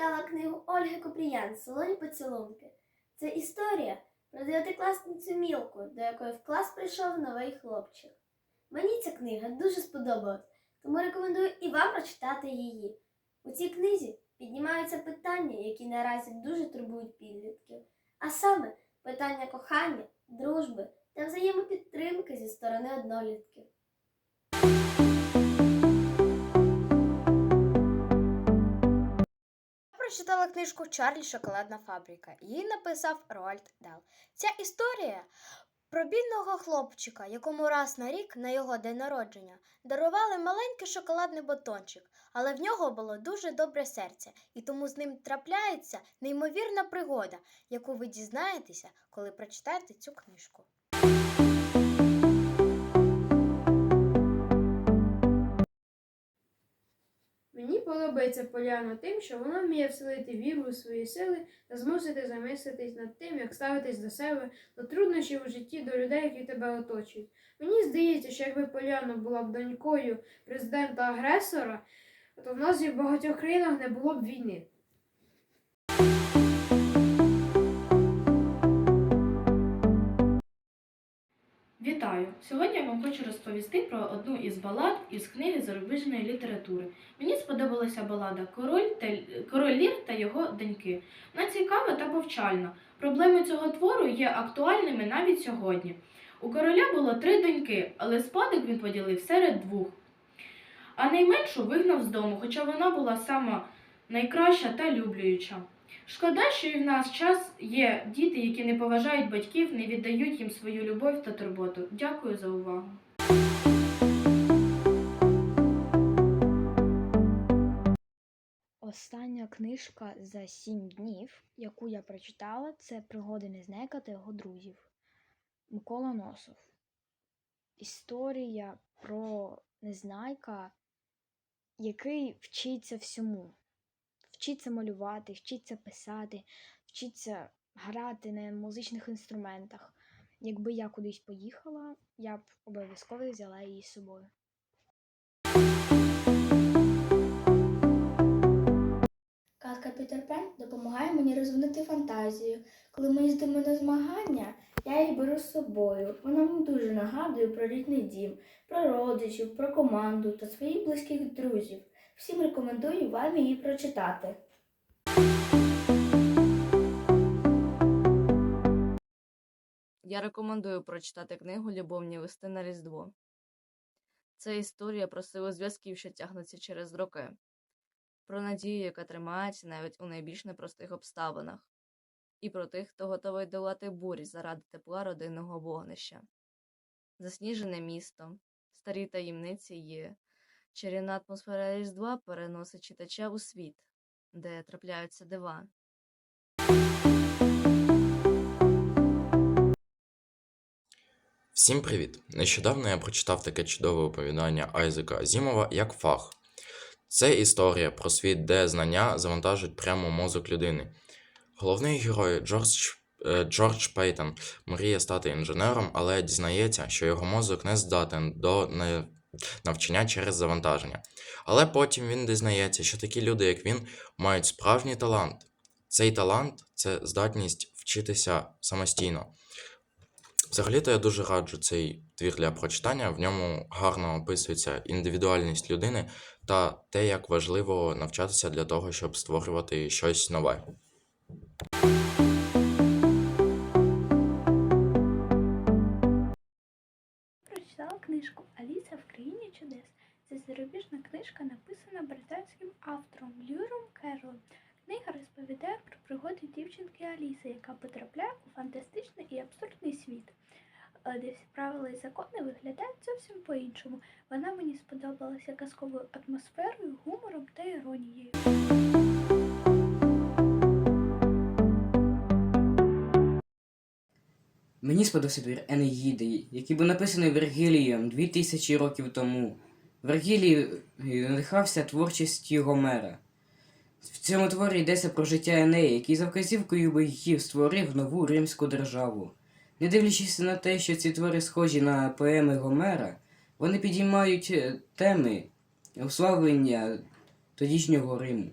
прочитала книгу Ольги Купріян Солоні поцілунки. Це історія про дев'ятикласницю Мілку, до якої в клас прийшов новий хлопчик. Мені ця книга дуже сподобалась, тому рекомендую і вам прочитати її. У цій книзі піднімаються питання, які наразі дуже турбують підлітків, а саме питання кохання, дружби та взаємопідтримки зі сторони однолітків. Я прочитала книжку Чарлі Шоколадна фабрика. Її написав Роальд Дал. Ця історія про бідного хлопчика, якому раз на рік на його день народження дарували маленький шоколадний батончик, але в нього було дуже добре серце, і тому з ним трапляється неймовірна пригода, яку ви дізнаєтеся, коли прочитаєте цю книжку. Подобається Поляна тим, що вона вміє вселити віру у свої сили та змусити замислитись над тим, як ставитись до себе, до труднощів у житті, до людей, які тебе оточують. Мені здається, що якби Поляна була б донькою президента-агресора, то в нас і в багатьох країнах не було б війни. Вітаю! Сьогодні я вам хочу розповісти про одну із балад із книги зарубіжної літератури. Мені сподобалася балада Король, та... Король Лір та його доньки. Вона цікава та повчальна. Проблеми цього твору є актуальними навіть сьогодні. У короля було три доньки, але спадок він поділив серед двох. А найменшу вигнав з дому, хоча вона була сама найкраща та люблююча. Шкода, що і в наш час є діти, які не поважають батьків, не віддають їм свою любов та турботу. Дякую за увагу. Остання книжка за сім днів, яку я прочитала, це пригоди Незнайка та його друзів. Микола Носов. Історія про Незнайка, який вчиться всьому. Вчиться малювати, вчиться писати, вчиться грати на музичних інструментах. Якби я кудись поїхала, я б обов'язково взяла її з собою. Казка Пітер Пен допомагає мені розвинути фантазію. Коли ми їздимо на змагання, я її беру з собою. Вона мені дуже нагадує про рідний дім, про родичів, про команду та своїх близьких друзів. Всім рекомендую вам її прочитати. Я рекомендую прочитати книгу Любовні листи на Різдво. Це історія про силу зв'язків, що тягнуться через роки, про надію, яка тримається навіть у найбільш непростих обставинах, і про тих, хто готовий долати бурі заради тепла родинного вогнища. Засніжене місто, старі таємниці є, чарівна атмосфера Різдва переносить читача у світ, де трапляються дива. Всім привіт! Нещодавно я прочитав таке чудове оповідання Айзека Азімова як фах. Це історія про світ, де знання завантажують прямо мозок людини. Головний герой Джордж, е, Джордж Пейтон мріє стати інженером, але дізнається, що його мозок не здатен до навчання через завантаження. Але потім він дізнається, що такі люди, як він, мають справжній талант. Цей талант це здатність вчитися самостійно. Взагалі-то я дуже раджу цей твір для прочитання. В ньому гарно описується індивідуальність людини та те, як важливо навчатися для того, щоб створювати щось нове. Країні чудес. Це зарубіжна книжка, написана британським автором Льюром Керролом. Книга розповідає про пригоди дівчинки Аліси, яка потрапляє у фантастичний і абсурдний світ, е, де всі правила і закони виглядають зовсім по-іншому. Вона мені сподобалася казковою атмосферою, гумором та іронією. Мені сподобався твір Енеїди, який був написаний Вергілієм 2000 років тому. Вергілій надихався творчістю Гомера. В цьому творі йдеться про життя Енея, який за вказівкою богів створив нову римську державу. Не дивлячись на те, що ці твори схожі на поеми Гомера, вони підіймають е, теми уславлення тодішнього Риму.